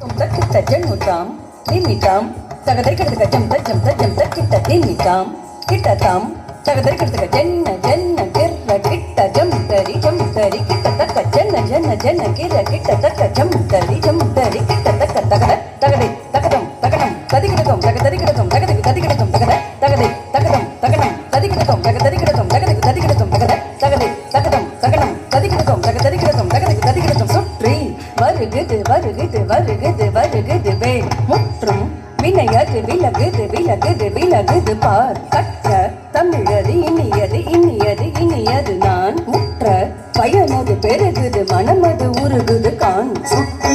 தக்கு தஜன் உத்தாம் நின்னிட்டாம் தகதரிக்கிறது கஜம் தஜம் தஜம் தக்கிட்ட நின்னிட்டாம் கிட்டத்தாம் தகதரிக்கிறது ஜன்ன ஜன்ன கிர்ர கிட்ட ஜம் தரி ஜம் தரி கிட்ட தக்க ஜன்ன ஜன்ன ஜன்ன கிர்ர கிட்ட தக்க ஜம் தரி ஜம் தரி கிட்ட தக்க தகத தகதை தகதம் தகதம் ததி கிடக்கும் தக ததி தகத தகதை தகதம் தகனம் ததி கிடக்கும் தக ததி தகத தகதை தகதம் தகனம் ததி கிடக்கும் வருகுது வருகுது வருகுது வருகுது வேல். முற்றும் வினையது விலகுது விலகுது விலகுது பார். கற்ற தமிழது இனியது இனியது இனியது நான். முற்ற பயனது பெருகுது மனமது உருகுது கான். சுற்ற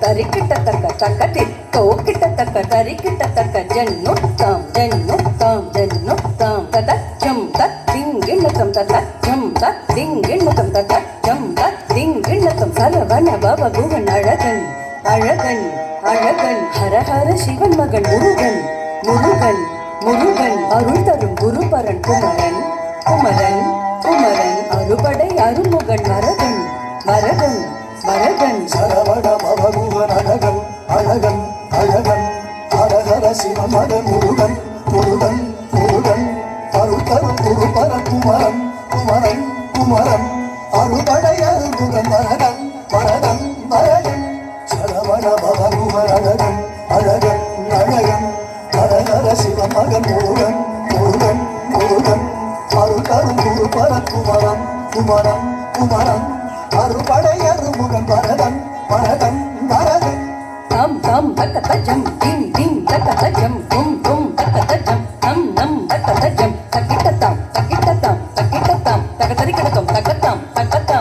தோக்கிட்ட தக்க தரிக்கிட்ட தக்க தக்க தி தோக்கிட்ட தக்க தரிக்கிட்ட தக்க ஜன்னுத்தாம் ஜன்னுத்தாம் ஜன்னுத்தாம் தத ஜம் தத் திங்கிண்ணத்தம் தத ஜம் தத் திங்கிண்ணத்தம் தத ஜம் தத் திங்கிண்ணத்தம் சரவண பவ குவன் அழகன் அழகன். அழகன் ஹரஹர சிவன் மகன் முருகன் முருகன் முருகன். அருள் தரும் குருபரன் குமரன் குமரன் குமரன். அறுபடை அருமுகன் வரகன் வரகன் வரகன் சரவண பவகுவன் அழகன் அழகன் அழகன். ஹரஹர சிவமகன் முருகன் முருகன் முருகன். அருள் குருபர குமரன் குமரன் குமரன். அருபடை அருமுகன் வரகன் வரகன் வரகன் சரவண பவகுவன் அழகன் அழகன் அழகன். ஹரஹர சிவமகன் முருகன் முருகன் முருகன். அருள் தரும் குமரன் குமரன் குமரன். அறுபடை அருமுகன் வரதன் வரதன் வரதன் தாம் தாம் தக்க தஜம் திம் திம் தக்க தஜம் தும் தும் தக்க தஜம் நம் நம் தக்க தஜம் தக்கிட்டத்தாம் தக்கிட்டத்தாம் தக்கிட்டத்தாம் தகதரிக்கிடத்தும் தக்கத்தாம் தக்கத்தாம் தக்கத்தாம்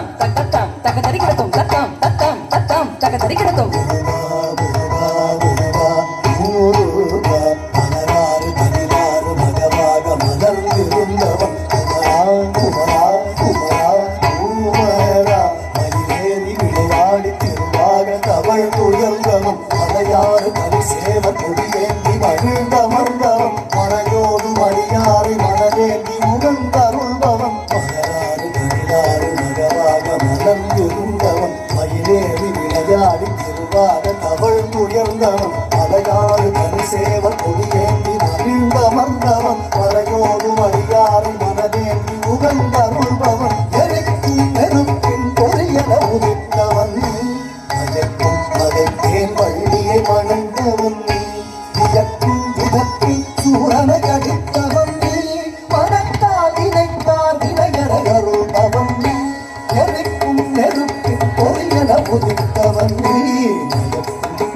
விளையாடி திருவாக தவழ் துயர்ந்தவன் மலையாறு கரு சேவ கொடியேந்தி மகிழ்ந்தமர்ந்தவன் மனையோடு மணியாறு மனதேந்தி முகந்தருள்பவன் மகராறு கடிலாறு மகவாக மலர்ந்திருந்தவன் மயிலேறி விளையாடி திருவாக தவழ் துயர்ந்தவன் மலையாறு கரு சேவ கொடியேந்தி மகிழ்ந்தமர்ந்தவன் மலையோடு மணியாறு மனதேந்தி முகந்தருள்பவன் மணந்தவன் வியக்கும் விதத்தில் சூரனை அடித்தவன் நீ. மனத்தால் இணைத்தார் வினையரை அருள்பவன் நீ. எரிக்கும் நெருப்பின் பொறியன உதித்தவன் நீ.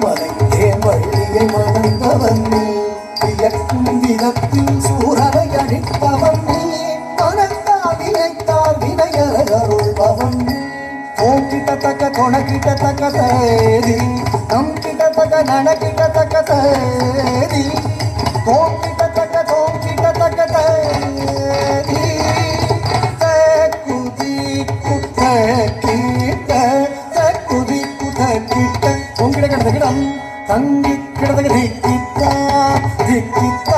மயக்கும் மலைத்தேன் மணந்தவன் நீ. வியக்கும் விதத்தில் சூரனை அடித்தவன் நீ. மனத்தால் இணைத்தார் நீ. ತಕ್ಕ ನಡಕಿಟ ತಕ್ಕ ತೇರಿ ತೋಂಕಿಟ ತಕ್ಕ ತೋಂಕಿಟ ತಕ್ಕ ತೇರಿ ತಕ್ಕು ದಿಕ್ಕು ತಕ್ಕಿಟ ತಕ್ಕು ದಿಕ್ಕು ತಕ್ಕಿಟ ತೋಂಕಿಟ ಕಿಡ ತಗಿಡಂ ತಂಗಿ ಕಿಡ ತಗ ದಿಕ್ಕಿಟ ದಿಕ್ಕಿಟ